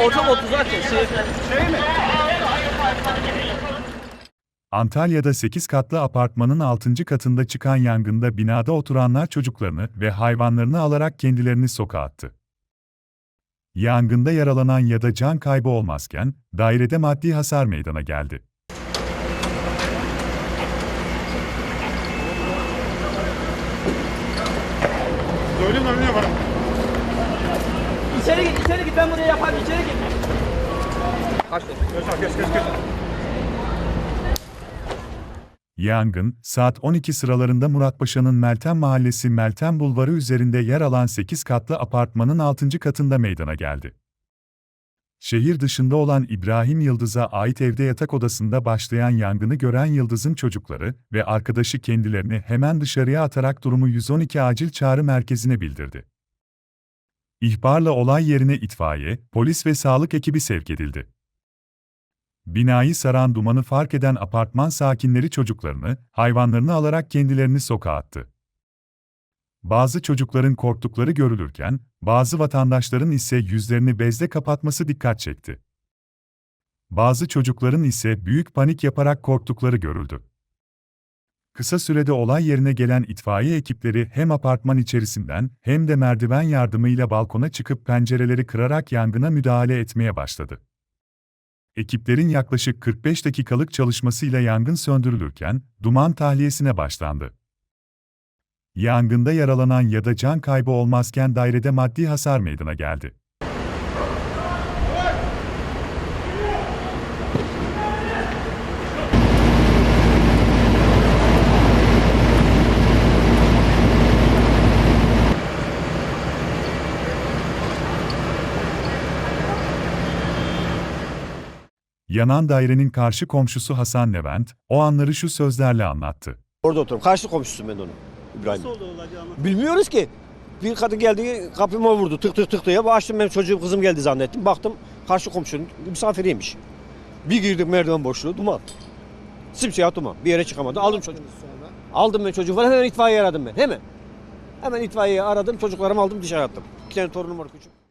ortam 30 aç. Şey, şey mi? Antalya'da 8 katlı apartmanın 6. katında çıkan yangında binada oturanlar çocuklarını ve hayvanlarını alarak kendilerini sokağa attı. Yangında yaralanan ya da can kaybı olmazken, dairede maddi hasar meydana geldi. Söyleyeyim de ne yaparım? İçeri git, içeri git. Ben buraya yaparım. İçeri git. Kaç geç geç geç. Yangın, saat 12 sıralarında Muratpaşa'nın Meltem Mahallesi Meltem Bulvarı üzerinde yer alan 8 katlı apartmanın 6. katında meydana geldi. Şehir dışında olan İbrahim Yıldız'a ait evde yatak odasında başlayan yangını gören Yıldız'ın çocukları ve arkadaşı kendilerini hemen dışarıya atarak durumu 112 acil çağrı merkezine bildirdi. İhbarla olay yerine itfaiye, polis ve sağlık ekibi sevk edildi. Binayı saran dumanı fark eden apartman sakinleri çocuklarını, hayvanlarını alarak kendilerini sokağa attı. Bazı çocukların korktukları görülürken, bazı vatandaşların ise yüzlerini bezle kapatması dikkat çekti. Bazı çocukların ise büyük panik yaparak korktukları görüldü. Kısa sürede olay yerine gelen itfaiye ekipleri hem apartman içerisinden hem de merdiven yardımıyla balkona çıkıp pencereleri kırarak yangına müdahale etmeye başladı. Ekiplerin yaklaşık 45 dakikalık çalışmasıyla yangın söndürülürken, duman tahliyesine başlandı. Yangında yaralanan ya da can kaybı olmazken dairede maddi hasar meydana geldi. Yanan dairenin karşı komşusu Hasan Levent, o anları şu sözlerle anlattı. Orada oturuyorum. Karşı komşusum ben onun. İbrahim. Nasıl oldu olay ama? Bilmiyoruz ki. Bir kadın geldi kapıma vurdu tık tık tık diye. Açtım benim çocuğum kızım geldi zannettim. Baktım karşı komşunun misafiriymiş. Bir girdik merdiven boşluğu duman. Simsiyah duman. Bir yere çıkamadı. Aldım çocuğu. Aldım ben çocuğu falan hemen itfaiye aradım ben. Hemen. Hemen itfaiyeyi aradım çocuklarımı aldım dışarı attım. İki tane torunum var küçük.